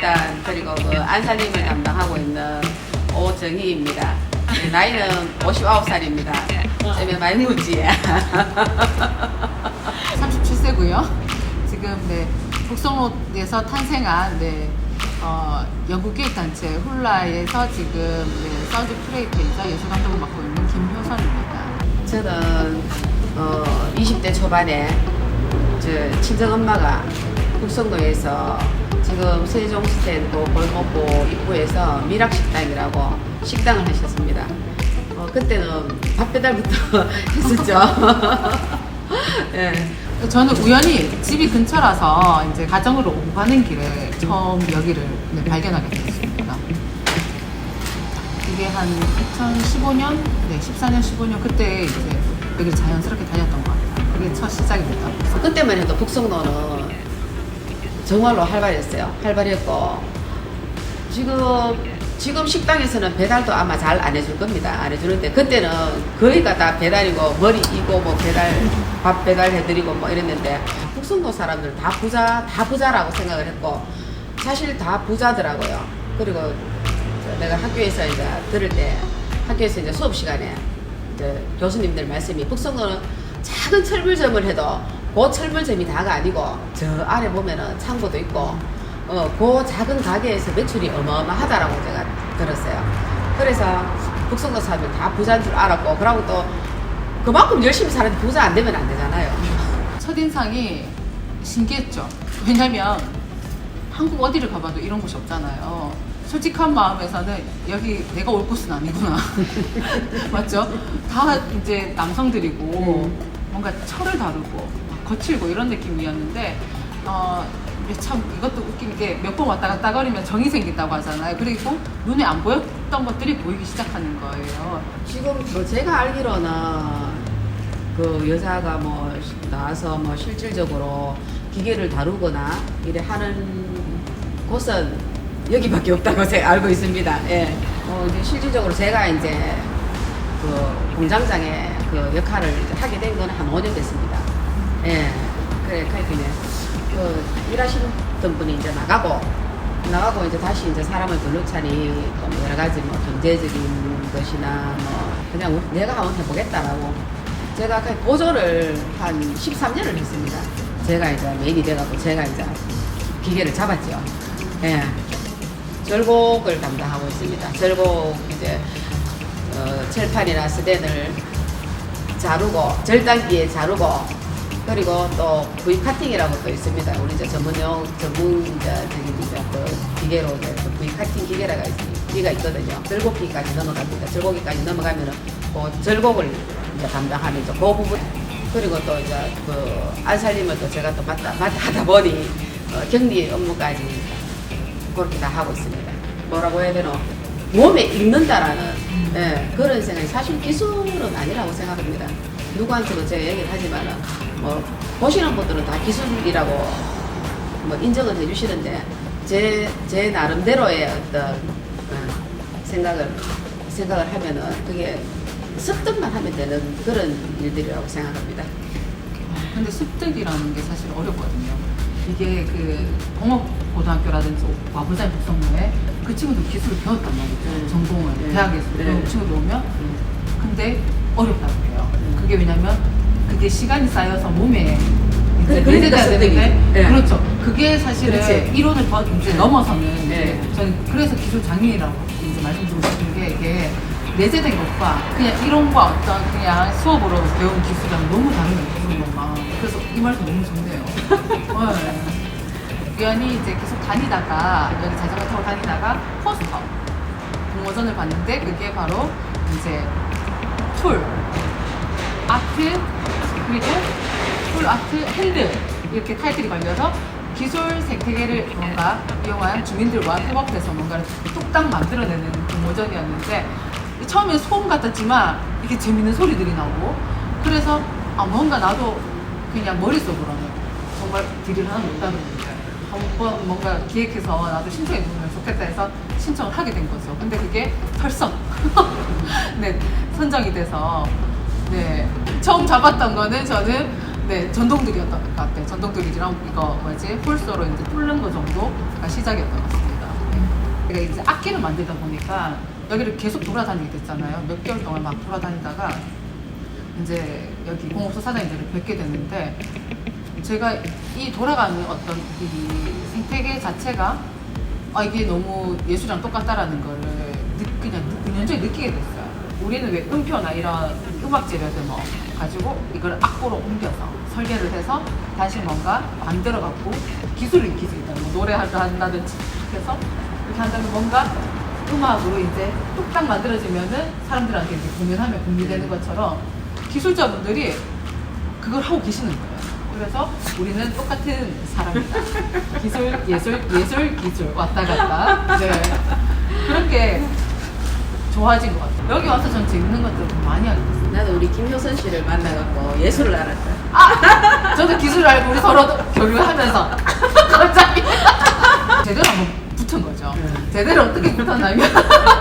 일단 그리고 그 안사님을 담당하고 있는 오정희입니다. 나이는 59살입니다. 쯤에 많이 묻지. 37세고요. 지금 네, 북성로에서 탄생한 네, 어, 영국 기획단체 훌라에서 지금 네, 사운드 크리에이터이자 예술 감독을 맡고 있는 김효선입니다. 저는 어, 20대 초반에 저 친정 엄마가 북성도에서 지금 세종스탠도 골목고 입구에서 미락식당이라고 식당을 하셨습니다. 어, 그때는 밥 배달부터 했었죠. 예. 저는 우연히 집이 근처라서 이제 가정으로 오고 가는 길에 처음 여기를 네, 발견하게 되었습니다. 이게 한 2015년, 네, 14년, 15년 그때 이제 여기를 자연스럽게 다녔던 것 같아요. 그게 첫 시작입니다. 그때만 해도 북성로는 정말로 활발했어요. 활발했고 지금 지금 식당에서는 배달도 아마 잘 안 해줄 겁니다. 안 해주는데 그때는 거의가 다 배달이고 머리 이고 뭐 배달 밥 배달 해드리고 뭐 이랬는데 북성도 사람들 다 부자 다 부자라고 생각을 했고 사실 다 부자더라고요. 그리고 내가 학교에서 이제 들을 때 학교에서 이제 수업 시간에 이제 교수님들 말씀이 북성도는 작은 철물점을 해도 그 철물점이 다가 아니고 저 아래 보면은 창고도 있고 어, 그 작은 가게에서 매출이 어마어마하다라고 제가 들었어요. 그래서 북성도 사람들 다 부자인 줄 알았고 그러고 또 그만큼 열심히 사는데 부자 안 되면 안 되잖아요. 첫인상이 신기했죠. 왜냐면 한국 어디를 가봐도 이런 곳이 없잖아요. 솔직한 마음에서는 여기 내가 올 곳은 아니구나. 맞죠? 다 이제 남성들이고 뭔가 철을 다루고 거칠고 이런 느낌이었는데 어, 참 이것도 웃긴 게 몇 번 왔다 갔다 거리면 정이 생긴다고 하잖아요. 그리고 눈에 안 보였던 것들이 보이기 시작하는 거예요. 지금 뭐 제가 알기로는 그 여자가 뭐 나와서 뭐 실질적으로 기계를 다루거나 이래 하는 곳은 여기밖에 없다고 제가 알고 있습니다. 예. 어, 이제 실질적으로 제가 이제 그 공장장의 그 역할을 하게 된 건 한 5년 됐습니다. 예. 그래, 그랬더니 그 일하시던 분이 이제 나가고 나가고 이제 다시 이제 사람을 불러차니 또뭐 여러 가지 뭐 경제적인 것이나 뭐 그냥 우리- 내가 한번 해보겠다라고 제가 그 보조를 한 13년을 했습니다. 제가 이제 메인이 돼가고 제가 이제 기계를 잡았죠. 예. 절곡을 담당하고 있습니다. 절곡 이제 어, 철판이나 스댄을 자르고 절단기에 자르고 그리고 또 V 카팅이라고 또 있습니다. 우리 이제 전문용 전문 이제 그 기계로 이제 그 V 카팅 기계라가 있- 기계가 있거든요. 절곡기까지 넘어갑니다. 절곡기까지 넘어가면은 그 절곡을 이제 담당하는 이제 그 부분 그리고 또 이제 그 안살림을 또 제가 또 맡다 맡 하다 보니 어, 격리 업무까지 그렇게 다 하고 있습니다. 뭐라고 해야 되노? 몸에 익는다라는 예, 그런 생각이 사실 기술은 아니라고 생각합니다. 누구한테도 제가 얘기를 하지만은 뭐 보시는 분들은 다 기술이라고 뭐 인정을 해주시는데 제, 제 나름대로의 어떤 어, 생각을 생각을 하면은 그게 습득만 하면 되는 그런 일들이라고 생각합니다. 근데 습득이라는 게 사실 어렵거든요. 이게 그 공업고등학교라든지 와부산 북성로에 그 친구들 기술을 배웠단 말이죠. 음. 전공을 네. 대학에서 네. 배운 친구들 오면 음. 근데 어렵다고 해요. 음. 그게 왜냐면 그게 시간이 쌓여서 몸에 이제 그러니까 습득이지. 되는데 네. 그렇죠. 그게 사실은 그렇지. 이론을 더 이제 넘어서는 네. 이제 저는 그래서 기술 장인이라고 이제 말씀드리고 싶은 게 이게 내재된 것과 그냥 이론과 어떤 그냥 수업으로 배운 기술이랑 너무 다르는 기술인 것만 그래서 이 말도 너무 좋네요. 네. 우연히 이제 계속 다니다가 여기 자전거 타고 다니다가 포스터 공모전을 봤는데 그게 바로 이제 툴 아트 그리고 툴 아트 핸드 이렇게 타이틀이 걸려서 기술 생태계를 뭔가 이용한 주민들과 협업해서 뭔가를 뚝딱 만들어내는 공모전이었는데 처음에 소음 같았지만 이게 재밌는 소리들이 나오고 그래서 아 뭔가 나도 그냥 머릿속으로는 정말 딜을 하나 못다는데 한번 뭔가 기획해서 나도 신청해 보면 좋겠다 해서 신청을 하게 된 거죠. 근데 그게 털썩 네 선정이 돼서 네 처음 잡았던 거는 저는 네, 전동들이었던 것 같아요. 전동들이랑 이거 뭐지 홀서로 이제 뚫는 거 정도가 시작이었던 것 같습니다. 제가 이제 악기를 만들다 보니까 여기를 계속 돌아다니게 됐잖아요. 몇 개월 동안 막 돌아다니다가 이제 여기 공업소 사장님들을 뵙게 됐는데 제가 이 돌아가는 어떤 이 생태계 자체가 아 이게 너무 예술이랑 똑같다라는 거를 느, 그냥 은연중에 느끼게 됐어요. 우리는 왜 음표나 이런 음악 재료들 뭐 가지고 이걸 악보로 옮겨서 설계를 해서 다시 뭔가 만들어 갖고 기술이 기술이다. 뭐 노래를 한다든지 해서 이렇게 한다면 뭔가 음악으로 이제 뚝딱 만들어지면은 사람들한테 이제 공연하면 공유되는 것처럼 기술자분들이 그걸 하고 계시는 거예요. 그래서 우리는 똑같은 사람이다. 기술, 예술, 예술, 기술 왔다 갔다. 네. 그렇게 좋아진 것 같아요. 여기 와서 전 것들을 좀 많이 하게 됐어요. 나도 우리 김효선 씨를 만나갖고 예술을 알았다. 아! 저도 기술 알고 우리 서로 교류하면서 갑자기 제대로 한번 붙은 거죠. 네. 제대로 어떻게 붙었냐면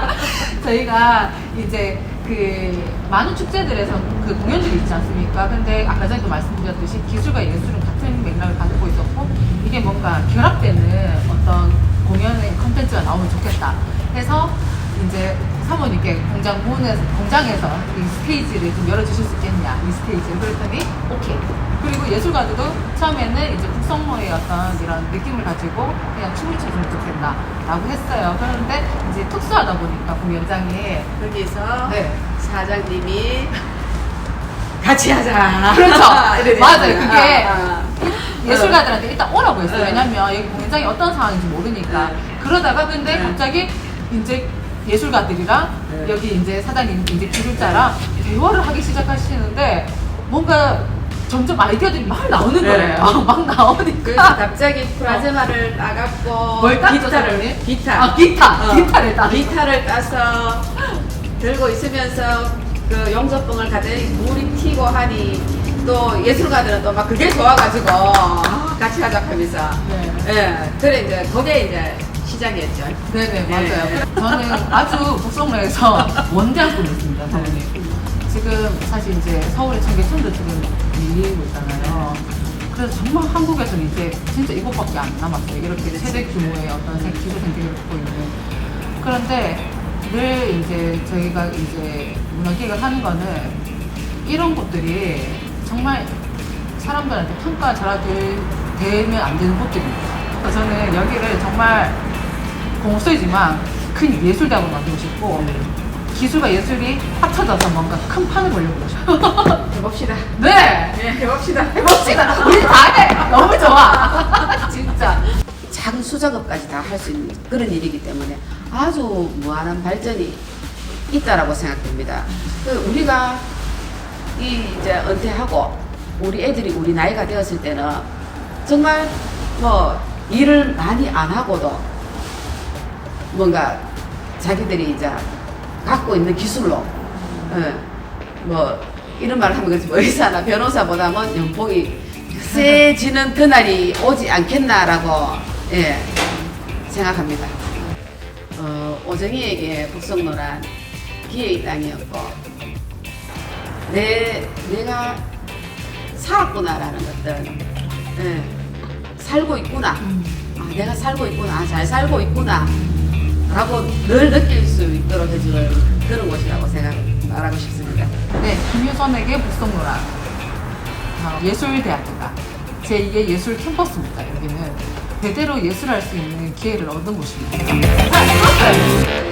저희가 이제 그 많은 축제들에서 그 공연들이 있지 않습니까? 근데 아까 전에도 말씀드렸듯이 기술과 예술은 같은 맥락을 가지고 있었고 이게 뭔가 결합되는 어떤 공연의 컨텐츠가 나오면 좋겠다 해서 이제 사모님께 공장 문에서 공장에서 이 스테이지를 좀 열어주실 수 있겠냐 이 스테이지를 그랬더니 오케이 그리고 예술가들도 처음에는 이제 국성모의 어떤 이런 느낌을 가지고 그냥 춤을 춰주면 좋겠다 라고 했어요 그런데 이제 특수하다 보니까 공연장이 거기서 네. 사장님이 같이 하자. 그렇죠. 이래 맞아요. 됐어요. 그게 아, 아. 예술가들한테 일단 오라고 했어요. 네. 왜냐면 여기 공연장이 어떤 상황인지 모르니까. 네. 그러다가 근데 네. 갑자기 이제 예술가들이랑 네. 여기 이제 사장님 이제 기술자랑 대화를 하기 시작하시는데 뭔가 점점 아이디어들이 막 나오는 네. 거예요. 막 그래서 나오니까. 갑자기 프라즈마를 따갖고 뭘 땄죠, 기타를 사장님? 기타 아, 기타. 어, 기타를 따. 기타를 따서 들고 있으면서 그 용접봉을 가더니 물이 튀고 하니 또 예술가들은 또 막 그게 좋아가지고 아, 같이 하자 하면서 네. 예 그래 이제 그게 이제 시작이었죠. 네네 네. 맞아요. 저는 아주 북성로에서 원대한 꿈이 있습니다, 사모님. 지금 사실 이제 서울의 청계천도 지금 밀리고 있잖아요. 그래서 정말 한국에서는 이제 진짜 이곳밖에 안 남았어요. 이렇게 최대 규모의 어떤 생- 기술 생태계를 갖고 있는. 그런데 늘 이제 저희가 이제 문화기획을 하는 거는 이런 곳들이 정말 사람들한테 평가 절하되면 안 되는 곳들입니다. 그래서 저는 여기를 정말 공업소이지만 큰 예술대학을 만들고 싶고 기술과 예술이 합쳐져서 뭔가 큰 판을 벌려보고 싶어요. 해봅시다. 네! 예, 해봅시다. 해봅시다. 우리 다 해! 너무 좋아. 진짜. 작은 수작업까지 다 할 수 있는 그런 일이기 때문에 아주 무한한 발전이 있다라고 생각됩니다. 그 우리가 이 이제 은퇴하고 우리 애들이 우리 나이가 되었을 때는 정말 뭐 일을 많이 안 하고도 뭔가 자기들이 이제 갖고 있는 기술로 어, 뭐 이런 말을 하면 그렇지 뭐 의사나 변호사보다는 연봉이 세지는 그날이 오지 않겠나라고 예, 생각합니다. 어, 오정이에게 북성로란 기회의 땅이었고 내 내가 살았구나라는 것들 예, 살고 있구나. 아, 내가 살고 있구나. 아, 잘 살고 있구나 라고 늘 느낄 수 있도록 해주는 그런 곳이라고 생각 말하고 싶습니다. 네, 김유선에게 북성노라. 아, 예술대학이다. 제2의 예술 캠퍼스입니다, 여기는. 제대로 예술할 수 있는 기회를 얻은 곳입니다. 아,